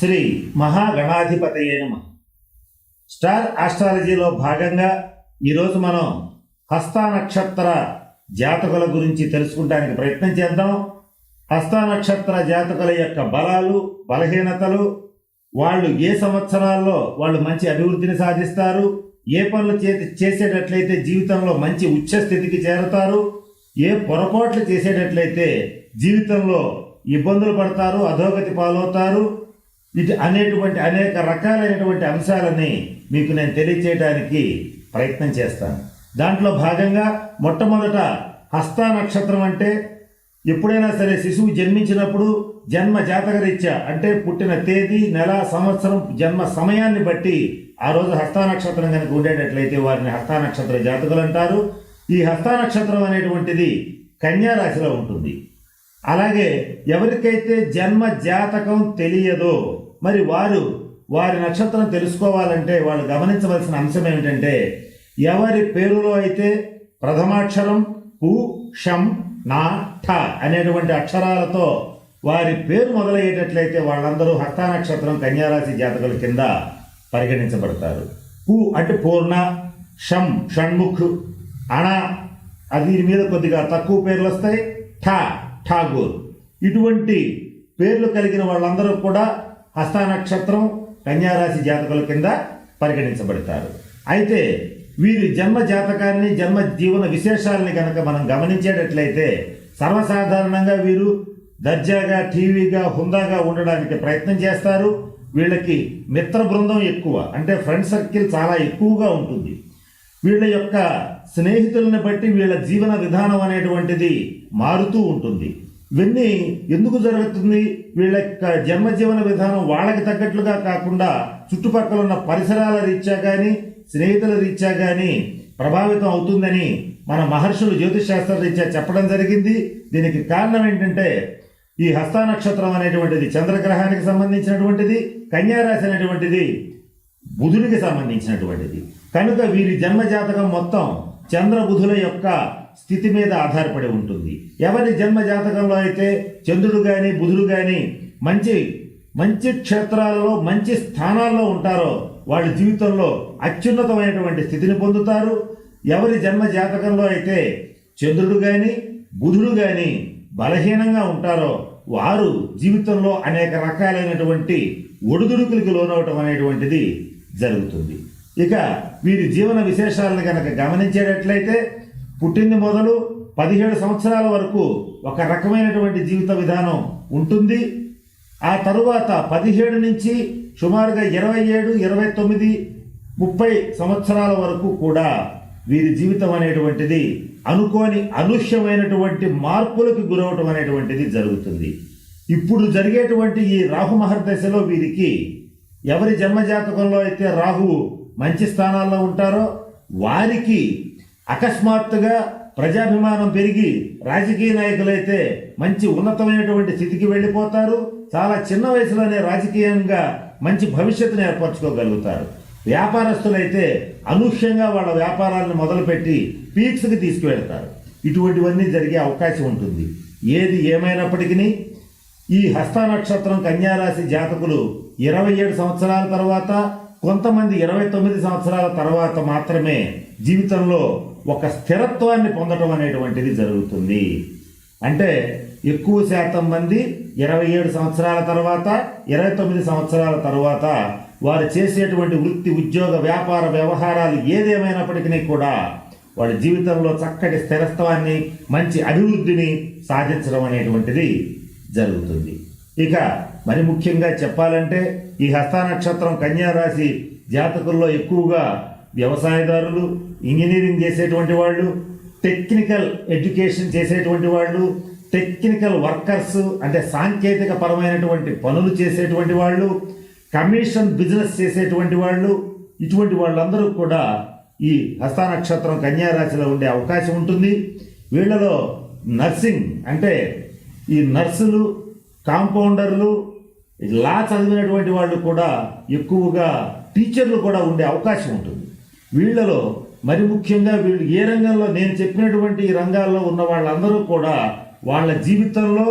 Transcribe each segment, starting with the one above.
శ్రీ మహాగణాధిపతయే నమ. స్టార్ ఆస్ట్రాలజీలో భాగంగా ఈరోజు మనం హస్త నక్షత్ర జాతకుల గురించి తెలుసుకుంటానికి ప్రయత్నం చేద్దాం. హస్త నక్షత్ర జాతకుల యొక్క బలాలు బలహీనతలు వాళ్ళు ఏ సంవత్సరాల్లో వాళ్ళు మంచి అభివృద్ధిని సాధిస్తారు ఏ పనులు చేతి చేసేటట్లయితే జీవితంలో మంచి ఉచ్చ స్థితికి చేరతారు ఏ పొరపాట్లు చేసేటట్లయితే జీవితంలో ఇబ్బందులు పడతారు అధోగతి పాలవుతారు ఇది అనేటువంటి అనేక రకాలైనటువంటి అంశాలని మీకు నేను తెలియచేయడానికి ప్రయత్నం చేస్తాను. దాంట్లో భాగంగా మొట్టమొదట హస్త నక్షత్రం అంటే ఎప్పుడైనా సరే శిశువు జన్మించినప్పుడు జన్మ జాతకరీత్యా అంటే పుట్టిన తేదీ నెల సంవత్సరం జన్మ సమయాన్ని బట్టి ఆ రోజు హస్తా నక్షత్రం కనుక ఉండేటట్లయితే వారిని హస్తా నక్షత్ర జాతకులు అంటారు. ఈ హస్త నక్షత్రం అనేటువంటిది కన్యారాశిలో ఉంటుంది. అలాగే ఎవరికైతే జన్మ జాతకం తెలియదో మరి వారు వారి నక్షత్రం తెలుసుకోవాలంటే వాళ్ళు గమనించవలసిన అంశం ఏమిటంటే ఎవరి పేరులో అయితే ప్రథమాక్షరం కు షం నా ఠ అనేటువంటి అక్షరాలతో వారి పేరు మొదలయ్యేటట్లయితే వాళ్ళందరూ హస్త నక్షత్రం కన్యారాశి జాతకుల కింద పరిగణించబడతారు. పు అంటే పూర్ణ షం షణ్ముఖ్ అణ అది దీని మీద కొద్దిగా తక్కువ పేర్లు వస్తాయి ఠా ఠాగూర్. ఇటువంటి పేర్లు కలిగిన వాళ్ళందరూ కూడా హస్త నక్షత్రం కన్యారాశి జాతకుల కింద పరిగణించబడతారు. అయితే వీరి జన్మ జాతకాన్ని జన్మ జీవన విశేషాలని కనుక మనం గమనించేటట్లయితే సర్వసాధారణంగా వీరు దర్జాగా టీవీగా హుందాగా ఉండడానికి ప్రయత్నం చేస్తారు. వీళ్ళకి మిత్ర బృందం ఎక్కువ అంటే ఫ్రెండ్ సర్కిల్ చాలా ఎక్కువగా ఉంటుంది. వీళ్ళ యొక్క స్నేహితులను బట్టి వీళ్ళ జీవన విధానం అనేటువంటిది మారుతూ ఉంటుంది. ఇవన్నీ ఎందుకు జరుగుతుంది? వీళ్ళ యొక్క జన్మ జీవన విధానం వాళ్ళకి తగ్గట్లుగా కాకుండా చుట్టుపక్కల ఉన్న పరిసరాల రీత్యా కానీ స్నేహితుల రీత్యా కానీ ప్రభావితం అవుతుందని మన మహర్షులు జ్యోతిషాస్త్ర రీత్యా చెప్పడం జరిగింది. దీనికి కారణం ఏంటంటే ఈ హస్త నక్షత్రం అనేటువంటిది చంద్రగ్రహానికి సంబంధించినటువంటిది కన్యారాశి అనేటువంటిది బుధునికి సంబంధించినటువంటిది. కనుక వీరి జన్మ జాతకం మొత్తం చంద్ర బుధుల యొక్క స్థితి మీద ఆధారపడి ఉంటుంది. ఎవరి జన్మ జాతకంలో అయితే చంద్రుడు కానీ బుధుడు కానీ మంచి మంచి క్షేత్రాలలో మంచి స్థానాల్లో ఉంటారో వాళ్ళ జీవితంలో అత్యున్నతమైనటువంటి స్థితిని పొందుతారు. ఎవరి జన్మ జాతకంలో అయితే చంద్రుడు కానీ బుధుడు కానీ బలహీనంగా ఉంటారో వారు జీవితంలో అనేక రకాలైనటువంటి ఒడిదుడుకులకి లోనవటం అనేటువంటిది జరుగుతుంది. ఇక వీరి జీవన విశేషాలను కనుక గమనించేటట్లయితే పుట్టింది మొదలు పదిహేడు సంవత్సరాల వరకు ఒక రకమైనటువంటి జీవిత విధానం ఉంటుంది. ఆ తరువాత పదిహేడు నుంచి సుమారుగా ఇరవై ఏడు ఇరవై తొమ్మిది ముప్పై సంవత్సరాల వరకు కూడా వీరి జీవితం అనేటువంటిది అనుకోని అనూహ్యమైనటువంటి మార్పులకు గురవటం అనేటువంటిది జరుగుతుంది. ఇప్పుడు జరిగేటువంటి ఈ రాహు మహర్దశలో వీరికి ఎవరి జన్మజాతకంలో అయితే రాహువు మంచి స్థానాల్లో ఉంటారో వారికి అకస్మాత్తుగా ప్రజాభిమానం పెరిగి రాజకీయ నాయకులైతే మంచి ఉన్నతమైనటువంటి స్థితికి వెళ్ళిపోతారు. చాలా చిన్న వయసులోనే రాజకీయంగా మంచి భవిష్యత్తును ఏర్పరచుకోగలుగుతారు. వ్యాపారస్తులైతే అనూహ్యంగా వాళ్ళ వ్యాపారాలను మొదలుపెట్టి పీక్స్కి తీసుకువెళ్తారు. ఇటువంటివన్నీ జరిగే అవకాశం ఉంటుంది. ఏది ఏమైనప్పటికీ ఈ హస్త నక్షత్రం కన్యారాశి జాతకులు ఇరవై ఏడు సంవత్సరాల తర్వాత కొంతమంది ఇరవై తొమ్మిది సంవత్సరాల తర్వాత మాత్రమే జీవితంలో ఒక స్థిరత్వాన్ని పొందడం అనేటువంటిది జరుగుతుంది. అంటే ఎక్కువ శాతం మంది ఇరవై ఏడు సంవత్సరాల తర్వాత ఇరవై తొమ్మిది సంవత్సరాల తర్వాత వారు చేసేటువంటి వృత్తి ఉద్యోగ వ్యాపార వ్యవహారాలు ఏదేమైనప్పటికీ కూడా వారి జీవితంలో చక్కటి స్థిరత్వాన్ని మంచి అభివృద్ధిని సాధించడం అనేటువంటిది జరుగుతుంది. ఇక మరి ముఖ్యంగా చెప్పాలంటే ఈ హస్త నక్షత్రం కన్యా రాశి జాతకుల్లో ఎక్కువగా వ్యవసాయదారులు ఇంజనీరింగ్ చేసేటువంటి వాళ్ళు టెక్నికల్ ఎడ్యుకేషన్ చేసేటువంటి వాళ్ళు టెక్నికల్ వర్కర్స్ అంటే సాంకేతిక పరమైనటువంటి పనులు చేసేటువంటి వాళ్ళు కమిషన్ బిజినెస్ చేసేటువంటి వాళ్ళు ఇటువంటి వాళ్ళందరూ కూడా ఈ హస్తానక్షత్రం నక్షత్రం ఉండే అవకాశం ఉంటుంది. వీళ్ళలో నర్సింగ్ అంటే ఈ నర్సులు కాంపౌండర్లు లా చదివినటువంటి వాళ్ళు కూడా ఎక్కువగా టీచర్లు కూడా ఉండే అవకాశం ఉంటుంది. వీళ్ళలో మరి ముఖ్యంగా వీళ్ళు ఏ రంగంలో నేను చెప్పినటువంటి ఈ రంగాల్లో ఉన్న వాళ్ళందరూ కూడా వాళ్ళ జీవితంలో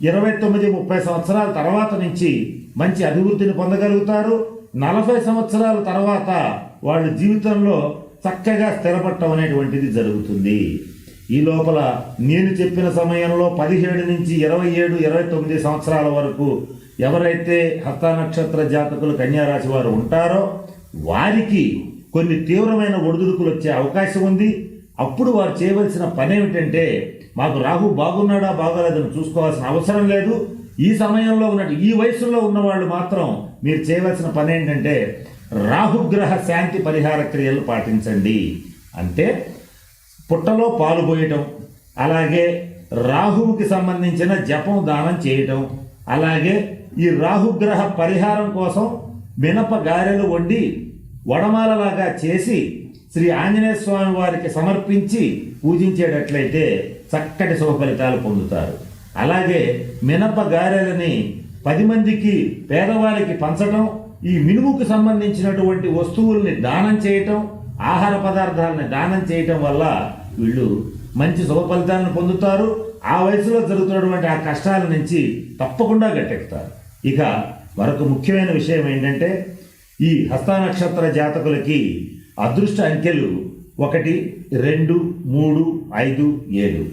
ఇరవై తొమ్మిది ముప్పై సంవత్సరాల తర్వాత నుంచి మంచి అభివృద్ధిని పొందగలుగుతారు. నలభై సంవత్సరాల తర్వాత వాళ్ళ జీవితంలో చక్కగా స్థిరపడటం అనేటువంటిది జరుగుతుంది. ఈ లోపల నేను చెప్పిన సమయంలో పదిహేడు నుంచి ఇరవై ఏడు ఇరవై తొమ్మిది సంవత్సరాల వరకు ఎవరైతే హస్త నక్షత్ర జాతకులు కన్యారాశి వారు ఉంటారో వారికి కొన్ని తీవ్రమైన ఒడిదుడుకులు వచ్చే అవకాశం ఉంది. అప్పుడు వారు చేయవలసిన పని ఏమిటంటే మాకు రాహు బాగున్నాడా బాగోలేదని చూసుకోవాల్సిన అవసరం లేదు. ఈ సమయంలో ఉన్నట్టు ఈ వయసులో ఉన్నవాళ్ళు మాత్రం మీరు చేయవలసిన పని ఏంటంటే రాహుగ్రహ శాంతి పరిహార క్రియలు పాటించండి. అంటే పుట్టలో పాలు పోయటం అలాగే రాహువుకి సంబంధించిన జపం దానం చేయటం అలాగే ఈ రాహుగ్రహ పరిహారం కోసం మినప గారెలు వండి వడమాలలాగా చేసి శ్రీ ఆంజనేయ స్వామి వారికి సమర్పించి పూజించేటట్లయితే చక్కటి శుభ ఫలితాలు పొందుతారు. అలాగే మినప గారెలని పది మందికి పేదవారికి పంచడం ఈ మినుముకు సంబంధించినటువంటి వస్తువుల్ని దానం చేయటం ఆహార పదార్థాలని దానం చేయటం వల్ల వీళ్ళు మంచి శుభ ఫలితాలను పొందుతారు. ఆ వయసులో జరుగుతున్నటువంటి ఆ కష్టాల నుంచి తప్పకుండా గట్టెక్కుతారు. ఇక మరొక ముఖ్యమైన విషయం ఏంటంటే ఈ హస్తానక్షత్ర జాతకులకి అదృష్ట అంకెలు ఒకటి రెండు మూడు ఐదు ఏడు.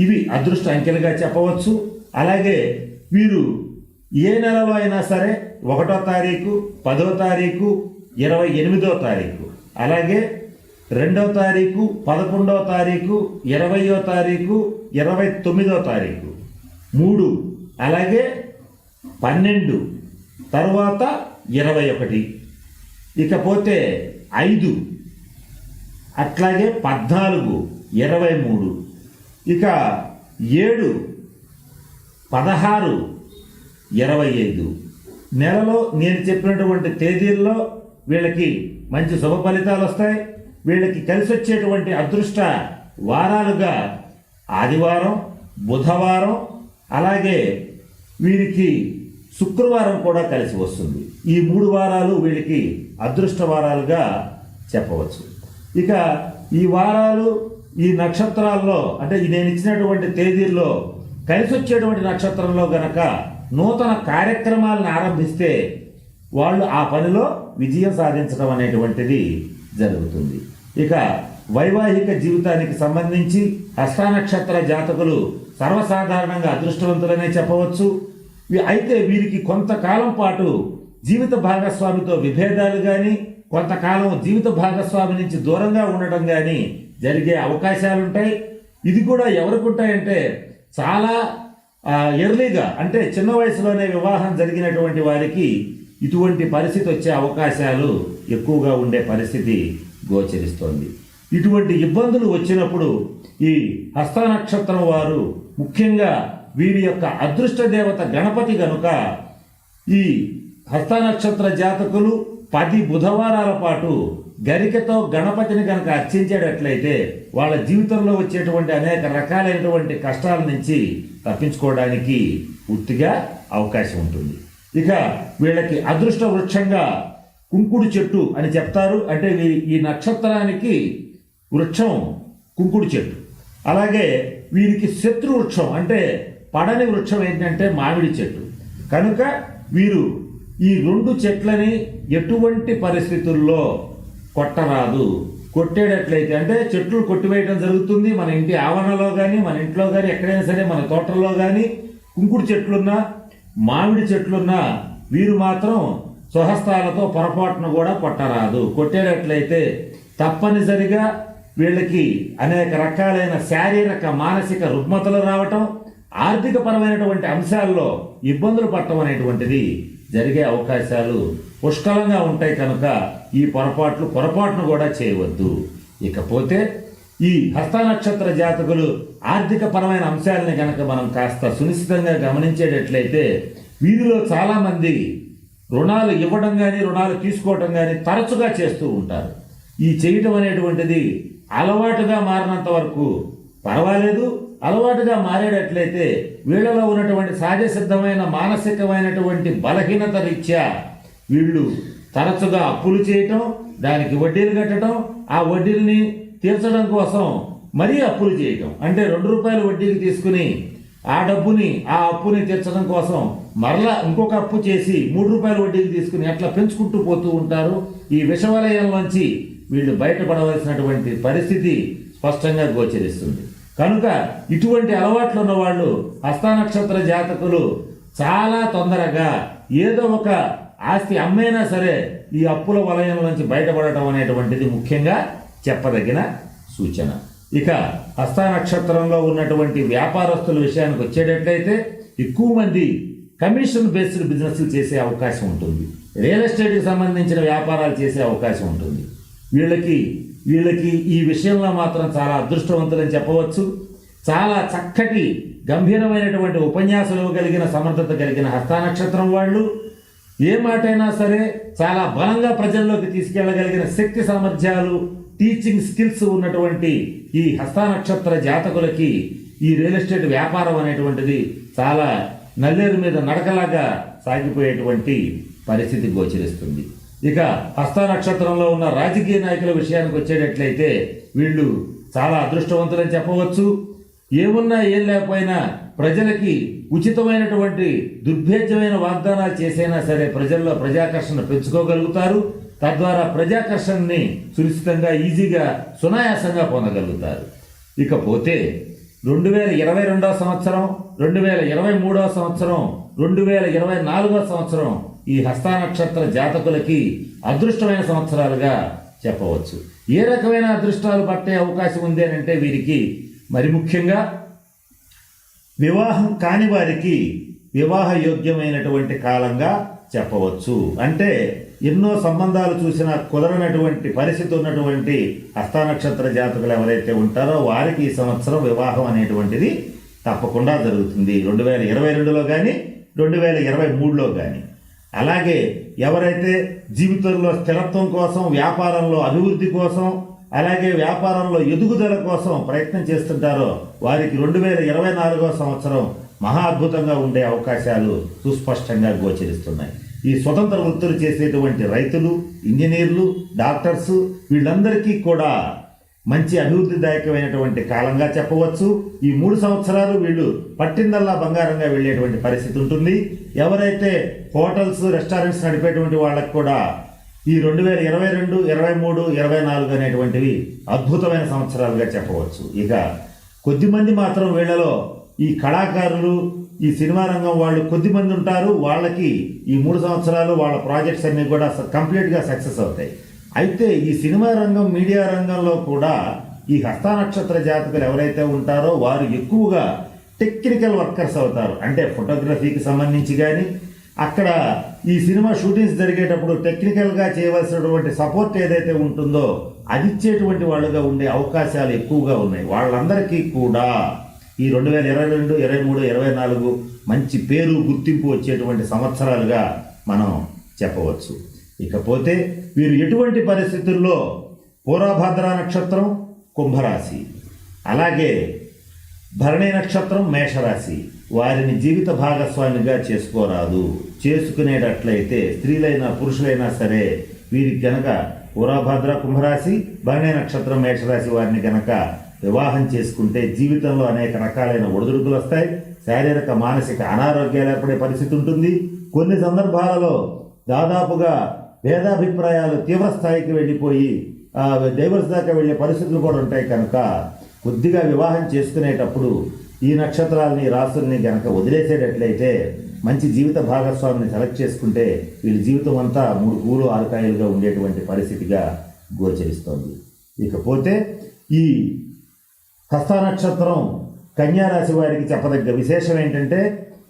ఇవి అదృష్ట అంకెలుగా చెప్పవచ్చు. అలాగే వీరు ఏ నెలలో అయినా సరే ఒకటో తారీఖు పదో తారీఖు ఇరవై ఎనిమిదో తారీఖు. అలాగే రెండవ తారీఖు పదకొండవ తారీఖు ఇరవయో తారీఖు ఇరవై తొమ్మిదో తారీఖు. మూడు. అలాగే పన్నెండు. తర్వాత ఇరవై ఒకటి. ఇకపోతే ఐదు. అట్లాగే పద్నాలుగు ఇరవై మూడు. ఇక ఏడు పదహారు ఇరవై ఐదు. నెలలో నేను చెప్పినటువంటి తేదీల్లో వీళ్ళకి మంచి శుభ ఫలితాలు వస్తాయి. వీళ్ళకి కలిసి వచ్చేటువంటి అదృష్ట వారాలుగా ఆదివారం బుధవారం అలాగే వీరికి శుక్రవారం కూడా కలిసి వస్తుంది. ఈ మూడు వారాలు వీళ్ళకి అదృష్ట వారాలుగా చెప్పవచ్చు. ఇక ఈ వారాలు ఈ నక్షత్రాల్లో అంటే ఈ నేను ఇచ్చినటువంటి తేదీల్లో కలిసి వచ్చేటువంటి నక్షత్రంలో గనక నూతన కార్యక్రమాలను ఆరంభిస్తే వాళ్ళు ఆ పనిలో విజయం సాధించడం అనేటువంటిది జరుగుతుంది. ఇక వైవాహిక జీవితానికి సంబంధించి హస్త నక్షత్ర జాతకులు సర్వసాధారణంగా అదృష్టవంతులనే చెప్పవచ్చు. అయితే వీరికి కొంతకాలం పాటు జీవిత భాగస్వామితో విభేదాలు కానీ కొంతకాలం జీవిత భాగస్వామి నుంచి దూరంగా ఉండటం కానీ జరిగే అవకాశాలు ఉంటాయి ఇది కూడా ఎవరికి ఉంటాయంటే చాలా ఎర్లీగా అంటే చిన్న వయసులోనే వివాహం జరిగినటువంటి వారికి ఇటువంటి పరిస్థితి వచ్చే అవకాశాలు ఎక్కువగా ఉండే పరిస్థితి గోచరిస్తోంది. ఇటువంటి ఇబ్బందులు వచ్చినప్పుడు ఈ హస్త నక్షత్రం వారు ముఖ్యంగా వీరి యొక్క అదృష్ట దేవత గణపతి గనుక ఈ హస్త నక్షత్ర జాతకులు పది బుధవారాల పాటు గరికతో గణపతిని కనుక అర్చించేటట్లయితే వాళ్ళ జీవితంలో వచ్చేటువంటి అనేక రకాలైనటువంటి కష్టాల నుంచి తప్పించుకోవడానికి పూర్తిగా అవకాశం ఉంటుంది. ఇక వీళ్ళకి అదృష్ట వృక్షంగా కుంకుడు చెట్టు అని చెప్తారు. అంటే వీ- ఈ నక్షత్రానికి వృక్షం కుంకుడు చెట్టు. అలాగే వీరికి శత్రు వృక్షం అంటే పడని వృక్షం ఏంటంటే మామిడి చెట్టు. కనుక వీరు ఈ రెండు చెట్లని ఎటువంటి పరిస్థితుల్లో కొట్టరాదు. కొట్టేటట్లయితే అంటే చెట్లు కొట్టివేయడం జరుగుతుంది. మన ఇంటి ఆవరణలో కానీ మన ఇంట్లో కానీ ఎక్కడైనా సరే మన తోటల్లో కానీ కుంకుడు చెట్లున్నా మామిడి చెట్లున్నా వీరు మాత్రం స్వహస్తాలతో పొరపాటును కూడా కొట్టరాదు. కొట్టేటట్లయితే తప్పనిసరిగా వీళ్ళకి అనేక రకాలైన శారీరక మానసిక రుగ్మతలు రావటం ఆర్థిక పరమైనటువంటి అంశాల్లో ఇబ్బందులు పడటం అనేటువంటిది జరిగే అవకాశాలు పుష్కలంగా ఉంటాయి కనుక ఈ పొరపాట్లు పొరపాటును కూడా చేయవద్దు. ఇకపోతే ఈ హస్త నక్షత్ర జాతకులు ఆర్థిక పరమైన అంశాలని కనుక మనం కాస్త సునిశ్చితంగా గమనించేటట్లయితే వీరిలో చాలామంది రుణాలు ఇవ్వడం కానీ రుణాలు తీసుకోవడం కానీ తరచుగా చేస్తూ ఉంటారు. ఈ చేయటం అనేటువంటిది అలవాటుగా మారినంత వరకు పర్వాలేదు అలవాటుగా మారేటట్లయితే వీళ్ళలో ఉన్నటువంటి సహజ సిద్ధమైన మానసికమైనటువంటి బలహీనత రీత్యా వీళ్ళు తరచుగా అప్పులు చేయటం దానికి వడ్డీలు కట్టడం ఆ వడ్డీల్ని తీర్చడం కోసం మరీ అప్పులు చేయటం. అంటే రెండు రూపాయలు వడ్డీకి తీసుకుని ఆ డబ్బుని ఆ అప్పుని తీర్చడం కోసం మరలా ఇంకొక అప్పు చేసి మూడు రూపాయల వడ్డీకి తీసుకుని అట్లా పెంచుకుంటూ పోతూ ఉంటారు. ఈ విషవలయంలోంచి వీళ్ళు బయటపడవలసినటువంటి పరిస్థితి స్పష్టంగా గోచరిస్తుంది. కనుక ఇటువంటి అలవాట్లు ఉన్న వాళ్ళు హస్తానక్షత్ర జాతకులు చాలా తొందరగా ఏదో ఒక ఆస్తి అమ్మైనా సరే ఈ అప్పుల వలయం నుంచి బయటపడటం అనేటువంటిది ముఖ్యంగా చెప్పదగిన సూచన. ఇక హస్తానక్షత్రంలో ఉన్నటువంటి వ్యాపారస్తుల విషయానికి వచ్చేటట్లయితే ఎక్కువ మంది కమిషన్ బేస్డ్ బిజినెస్లు చేసే అవకాశం ఉంటుంది. రియల్ ఎస్టేట్కి సంబంధించిన వ్యాపారాలు చేసే అవకాశం ఉంటుంది. వీళ్ళకి వీళ్ళకి ఈ విషయంలో మాత్రం చాలా అదృష్టవంతులని చెప్పవచ్చు. చాలా చక్కటి గంభీరమైనటువంటి ఉపన్యాసం కలిగిన సమర్థత కలిగిన హస్తానక్షత్రం వాళ్ళు. ఏ మాటైనా సరే చాలా బలంగా ప్రజల్లోకి తీసుకెళ్ళగలిగిన శక్తి సామర్థ్యాలు టీచింగ్ స్కిల్స్ ఉన్నటువంటి ఈ హస్తానక్షత్ర జాతకులకి ఈ రియల్ ఎస్టేట్ వ్యాపారం అనేటువంటిది చాలా నల్లేరు మీద నడకలాగా సాగిపోయేటువంటి పరిస్థితి గోచరిస్తుంది. ఇక హస్త నక్షత్రంలో ఉన్న రాజకీయ నాయకుల విషయానికి వచ్చేటట్లయితే వీళ్ళు చాలా అదృష్టవంతులని చెప్పవచ్చు. ఏమున్నా ఏం లేకపోయినా ప్రజలకి ఉచితమైనటువంటి దుర్భేద్యమైన వాగ్దానాలు చేసైనా సరే ప్రజల్లో ప్రజాకర్షణ పెంచుకోగలుగుతారు. తద్వారా ప్రజాకర్షణని సునిశ్చితంగా ఈజీగా సునాయాసంగా పొందగలుగుతారు. ఇకపోతే రెండు వేల ఇరవై రెండవ సంవత్సరం రెండు వేల ఇరవై మూడవ సంవత్సరం రెండు వేల ఇరవై నాలుగవ సంవత్సరం ఈ హస్తానక్షత్ర జాతకులకి అదృష్టమైన సంవత్సరాలుగా చెప్పవచ్చు. ఏ రకమైన అదృష్టాలు పట్టే అవకాశం ఉంది అని అంటే వీరికి మరి ముఖ్యంగా వివాహం కాని వారికి వివాహ యోగ్యమైనటువంటి కాలంగా చెప్పవచ్చు. అంటే ఎన్నో సంబంధాలు చూసినా కుదరనటువంటి పరిస్థితి ఉన్నటువంటి హస్తానక్షత్ర జాతకులు ఎవరైతే ఉంటారో వారికి ఈ సంవత్సరం వివాహం అనేటువంటిది తప్పకుండా జరుగుతుంది. రెండు వేల ఇరవై రెండులో కానీ రెండు వేల ఇరవై మూడులో కానీ అలాగే ఎవరైతే జీవితంలో స్థిరత్వం కోసం వ్యాపారంలో అభివృద్ధి కోసం అలాగే వ్యాపారంలో ఎదుగుదల కోసం ప్రయత్నం చేస్తుంటారో వారికి రెండు వేల ఇరవై నాలుగో సంవత్సరం మహా అద్భుతంగా ఉండే అవకాశాలు సుస్పష్టంగా గోచరిస్తున్నాయి. ఈ స్వతంత్ర వృత్తులు చేసేటువంటి రైతులు ఇంజనీర్లు డాక్టర్స్ వీళ్ళందరికీ కూడా మంచి అభివృద్ధిదాయకమైనటువంటి కాలంగా చెప్పవచ్చు. ఈ మూడు సంవత్సరాలు వీళ్ళు పట్టిందల్లా బంగారంగా వెళ్ళేటువంటి పరిస్థితి ఉంటుంది. ఎవరైతే హోటల్స్ రెస్టారెంట్స్ నడిపేటువంటి వాళ్ళకు కూడా ఈ రెండు వేల ఇరవై రెండు ఇరవై మూడు ఇరవై నాలుగు అనేటువంటివి అద్భుతమైన సంవత్సరాలుగా చెప్పవచ్చు. ఇక కొద్దిమంది మాత్రం వీళ్ళలో ఈ కళాకారులు ఈ సినిమా రంగం వాళ్ళు కొద్దిమంది ఉంటారు. వాళ్ళకి ఈ మూడు సంవత్సరాలు వాళ్ళ ప్రాజెక్ట్స్ అన్నీ కూడా కంప్లీట్గా సక్సెస్ అవుతాయి. అయితే ఈ సినిమా రంగం మీడియా రంగంలో కూడా ఈ హస్త నక్షత్ర జాతకులు ఎవరైతే ఉంటారో వారు ఎక్కువగా టెక్నికల్ వర్కర్స్ అవుతారు. అంటే ఫోటోగ్రఫీకి సంబంధించి కానీ అక్కడ ఈ సినిమా షూటింగ్స్ జరిగేటప్పుడు టెక్నికల్గా చేయవలసినటువంటి సపోర్ట్ ఏదైతే ఉంటుందో అది ఇచ్చేటువంటి వాళ్ళుగా ఉండే అవకాశాలు ఎక్కువగా ఉన్నాయి. వాళ్ళందరికీ కూడా ఈ రెండు వేల ఇరవై రెండు ఇరవై మూడు ఇరవై నాలుగు మంచి పేరు గుర్తింపు వచ్చేటువంటి సంవత్సరాలుగా మనం చెప్పవచ్చు. ఇకపోతే వీరు ఎటువంటి పరిస్థితుల్లో పూర్వభద్ర నక్షత్రం కుంభరాశి అలాగే భరణి నక్షత్రం మేషరాశి వారిని జీవిత భాగస్వామిగా చేసుకోరాదు. చేసుకునేటట్లయితే స్త్రీలైనా పురుషులైనా సరే వీరికి గనక పూర్వభద్ర కుంభరాశి భరణి నక్షత్రం మేషరాశి వారిని గనక వివాహం చేసుకుంటే జీవితంలో అనేక రకాలైన ఒడిదుడుకులు వస్తాయి. శారీరక మానసిక అనారోగ్యాలు ఏర్పడే పరిస్థితి ఉంటుంది. కొన్ని సందర్భాలలో దాదాపుగా భేదాభిప్రాయాలు తీవ్ర స్థాయికి వెళ్ళిపోయి డైవర్స్ దాకా వెళ్ళే పరిస్థితులు కూడా ఉంటాయి కనుక కొద్దిగా వివాహం చేసుకునేటప్పుడు ఈ నక్షత్రాలని రాసుల్ని గనక వదిలేసేటట్లయితే మంచి జీవిత భాగస్వామిని సెలెక్ట్ చేసుకుంటే వీళ్ళ జీవితం అంతా మూడు పూలు ఆరుకాయలుగా ఉండేటువంటి పరిస్థితిగా గోచరిస్తోంది. ఇకపోతే ఈ హస్త నక్షత్రం కన్యారాశి వారికి చెప్పదగ్గ విశేషం ఏంటంటే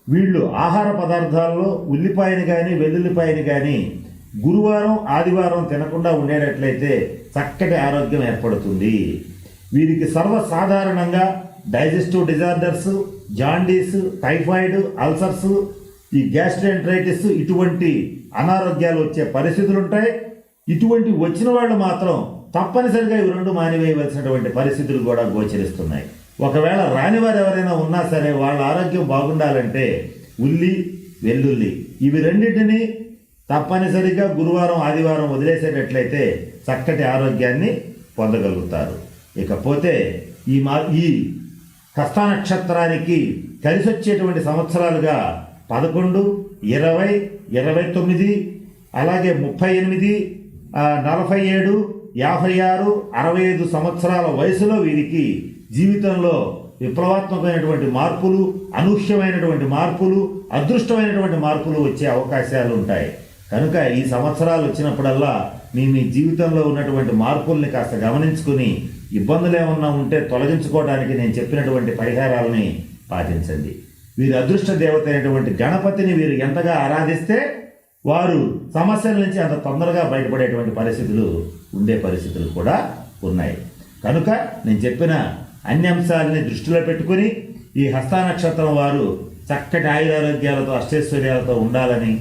వీళ్ళు ఆహార పదార్థాల్లో ఉల్లిపాయని కానీ వెల్లుల్లిపాయని కానీ గురువారం ఆదివారం తినకుండా ఉండేటట్లయితే చక్కటి ఆరోగ్యం ఏర్పడుతుంది. వీరికి సర్వసాధారణంగా digestive disorders jaundice typhoid ulcers ఈ గ్యాస్ట్రెంట్రైటిస్ ఇటువంటి అనారోగ్యాలు వచ్చే పరిస్థితులు ఉంటాయి ఇటువంటి వచ్చిన వాళ్ళు మాత్రం తప్పనిసరిగా ఇవి రెండు మానివేయవలసినటువంటి పరిస్థితులు కూడా గోచరిస్తున్నాయి. ఒకవేళ రానివారు ఎవరైనా ఉన్నా సరే వాళ్ళ ఆరోగ్యం బాగుండాలంటే ఉల్లి వెల్లుల్లి ఇవి రెండింటిని తప్పనిసరిగా గురువారం ఆదివారం వదిలేసేటట్లయితే చక్కటి ఆరోగ్యాన్ని పొందగలుగుతారు. ఇకపోతే ఈ మా ఈ హస్త నక్షత్రానికి కలిసి వచ్చేటువంటి సంవత్సరాలుగా పదకొండు ఇరవై ఇరవై తొమ్మిది అలాగే ముప్పై ఎనిమిది నలభై ఏడు యాభై ఆరు అరవై ఐదు సంవత్సరాల వయసులో వీరికి జీవితంలో విప్లవాత్మకమైనటువంటి మార్పులు అనూహ్యమైనటువంటి మార్పులు అదృష్టమైనటువంటి మార్పులు వచ్చే అవకాశాలు ఉంటాయి కనుక ఈ సంవత్సరాలు వచ్చినప్పుడల్లా మీ మీ జీవితంలో ఉన్నటువంటి మార్పుల్ని కాస్త గమనించుకుని ఇబ్బందులు ఏమన్నా ఉంటే తొలగించుకోవడానికి నేను చెప్పినటువంటి పరిహారాలని పాటించండి. వీరి అదృష్ట దేవత అయినటువంటి గణపతిని వీరు ఎంతగా ఆరాధిస్తే వారు సమస్యల నుంచి అంత తొందరగా బయటపడేటువంటి పరిస్థితులు ఉండే పరిస్థితులు కూడా ఉన్నాయి. కనుక నేను చెప్పిన అన్ని అంశాలని దృష్టిలో పెట్టుకుని ఈ హస్తా నక్షత్రం వారు చక్కటి ఆయురారోగ్యాలతో అష్టైశ్వర్యాలతో ఉండాలని